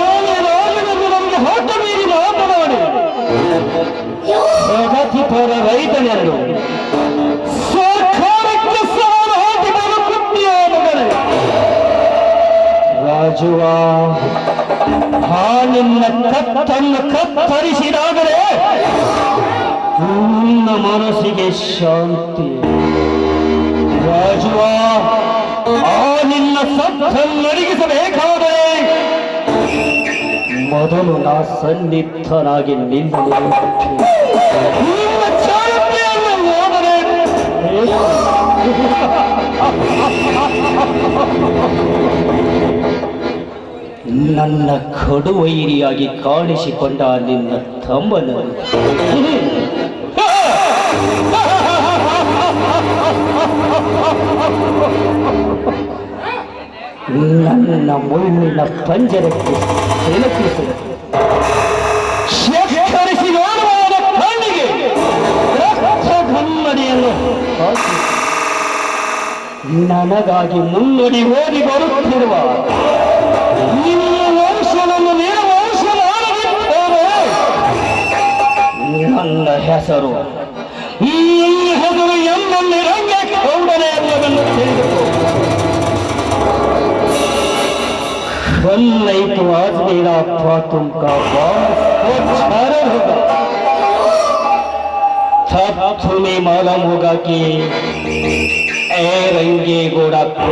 ರಾಜನಲ್ಲಿ ನಮಗೆ ಹೊಟ್ಟ ಮೀರಿ ಮಾತನಾಡಿ. ಪ್ರಗತಿಪರ ರೈತನೆಂದು. ಸರ್ಕಾರಕ್ಕೆ ಸವಾಲು ಹಾಕಿ ಬರುತ್ತಿದ್ದೀಯ ಮಗನೇ ರಾಜುವ. ಆ ನಿನ್ನ ಕತ್ತನ್ನು ಕತ್ತರಿಸಿದಾಗಲೇ ನಿನ್ನ ಮನಸ್ಸಿಗೆ ಶಾಂತಿ. ರಾಜುವ ಆ ಮೊದಲು ನಾ ಸನ್ನಿಧನಾಗಿ ನಿಂತು ನನ್ನ ಕಡುವೈರಿಯಾಗಿ ಕಾಣಿಸಿಕೊಂಡ ನಿನ್ನ ತಮ್ಮನು. ನನ್ನ ಮುಳ್ಳಿನ ಪಂಜರಕ್ಕೆ ಸಿಲುಕಿಸಲು ಶೇಖರಿಸಿ ಕಣ್ಣಿಗೆ ನನಗಾಗಿ ಮುನ್ನುಡಿ ಓದಿ ಬರುತ್ತಿರುವ ವಂಶವನ್ನು ಮಾಡದಿದ್ದೇನೆ ನನ್ನ ಹೆಸರು ಈ ಹೆಸರು ಎಂಬಲ್ಲಿ ರಂಗ ಕೌಡನೆ ಅನ್ನೋದನ್ನು कल नहीं तो आज मेरा अथवा तुमका होगा। तुम्हें मालूम होगा कि ए रंगे गोड़ा की